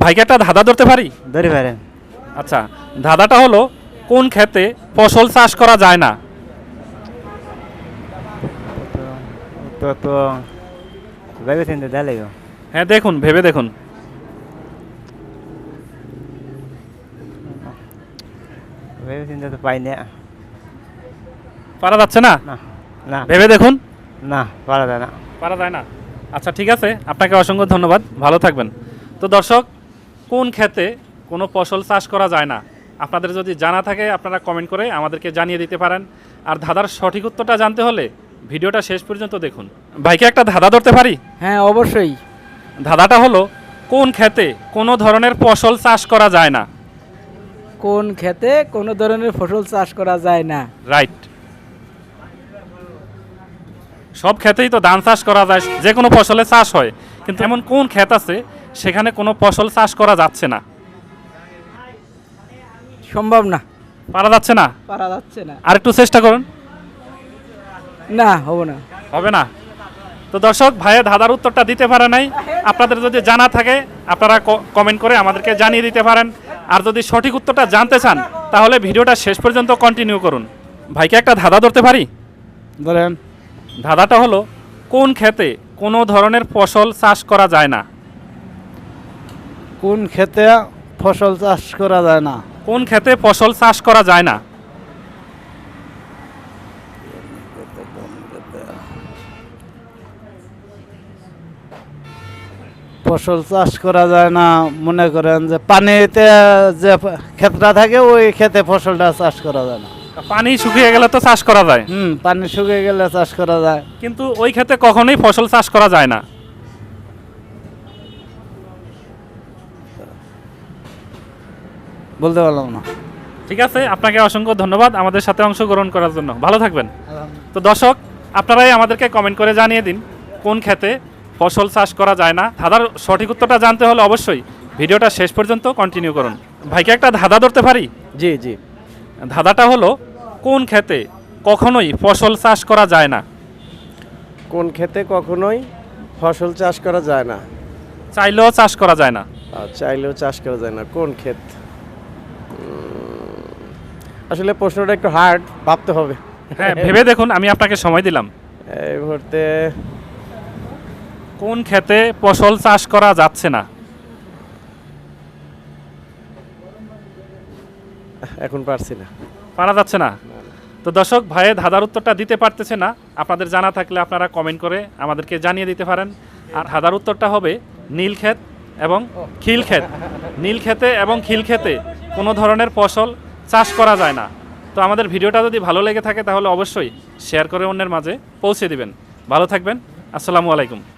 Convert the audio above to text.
ভাইকে একটা ধাঁধা ধরতে পারি? ধরে পারেন আচ্ছা ধাঁধাটা হলো কোন ক্ষেতে ফসল চাষ করা যায় না? তো তো দেয় হ্যাঁ দেখুন ভেবে দেখুন। ভেবে চিন্তে তো পাই না। পারা যাচ্ছে না? না না। ভেবে দেখুন। না পারা যায় না। পারা যায় না। আচ্ছা ঠিক আছে। আপনাকে অসংখ্য ধন্যবাদ। ভালো থাকবেন। তো দর্শক কোন ক্ষেতে কোনো ফসল চাষ করা যায় না? আপনাদের যদি জানা থাকে আপনারা কমেন্ট করে আমাদেরকে জানিয়ে দিতে পারেন। আর ধাঁধার সঠিক উত্তরটা জানতে হলে ভিডিওটা শেষ পর্যন্ত দেখুন। ভাইকে একটা ধাঁধা ধরতে পারি? হ্যাঁ অবশ্যই। ধাঁধাটা হলো কোন ক্ষেতে কোনো ধরনের ফসল চাষ করা যায় না? কোন ক্ষেতে কোনো ধরনের ফসল চাষ করা যায় না? রাইট সব ক্ষেতেই তো ধান চাষ করা যায় যে কোনো ফসলে চাষ হয়। কিন্তু এমন কোন ক্ষেত আছে সেখানে কোনো ফসল চাষ করা যাচ্ছে না। সম্ভব না। পারা যাচ্ছে না? পারা যাচ্ছে না। আর একটু চেষ্টা করুন। না হব না। হবে না। তো দর্শক ভাইয়ের ধাঁধার উত্তরটা দিতে পারে নাই। আপনাদের যদি জানা থাকে আপনারা কমেন্ট করে আমাদেরকে জানিয়ে দিতে পারেন। আর যদি সঠিক উত্তরটা জানতে চান তাহলে ভিডিওটা শেষ পর্যন্ত কন্টিনিউ করুন। ভাইকে একটা ধাঁধা ধরতে পারি? ধরেন ধাঁধাটা হলো কোন ক্ষেতে কোনো ধরনের ফসল চাষ করা যায় না? কোন ক্ষেতে ফসল চাষ করা যায় না? কোন ক্ষেতে ফসল চাষ করা যায় না? ফসল চাষ করা যায় না মনে করেন যে পানিতে যে ক্ষেতটা থাকে ওই ক্ষেতে ফসলটা চাষ করা যায় না। পানি শুকিয়ে গেলে তো চাষ করা যায়। হুম পানি শুকিয়ে গেলে চাষ করা যায়। কিন্তু ওই ক্ষেতে কখনোই ফসল চাষ করা যায় না। বলতে পারলাম না। ঠিক আছে আপনাকে অসংখ্য ধন্যবাদ আমাদের সাথে অংশগ্রহণ করার জন্য। ভালো থাকবেন। তো দর্শক আপনারাই আমাদেরকে কমেন্ট করে জানিয়ে দিন কোন ক্ষেতে ফসল চাষ করা যায় না। ধাঁধার সঠিক উত্তরটা জানতে হলে অবশ্যই ভিডিওটা শেষ পর্যন্ত কন্টিনিউ করুন। ভাইকে একটা ধাঁধা ধরতে পারি? জি জি। ধাঁধাটা হলো কোন ক্ষেতে কখনোই ফসল চাষ করা যায় না। কোন ক্ষেতে কখনোই ফসল চাষ করা যায় না। চাইলেও চাষ করা যায় না। চাইলেও চাষ করা যায় না। কোন ক্ষেত? আসলে প্রশ্নটা একটু হার্ড ভাবতে হবে। হ্যাঁ ভেবে দেখুন আমি আপনাকে সময় দিলাম। এই মুহূর্তে কোন ক্ষেতে ফসল চাষ করা যাচ্ছে না? এখন পারছি না। পারা যাচ্ছে না? তো দর্শক ভাইয়ের ধাঁধার উত্তরটা দিতে পারতেছে না। আপনাদের জানা থাকলে আপনারা কমেন্ট করে আমাদেরকে জানিয়ে দিতে পারেন। আর ধাঁধার উত্তরটা হবে নীল ক্ষেত এবং খিল ক্ষেত। নীল ক্ষেতে এবং খিল ক্ষেতে কোনো ধরনের ফসল চাষ করা যায় না। তো আমাদের ভিডিওটা যদি ভালো লেগে থাকে তাহলে অবশ্যই শেয়ার করে অন্যের মাঝে পৌঁছে দিবেন। ভালো থাকবেন। আসসালামু আলাইকুম।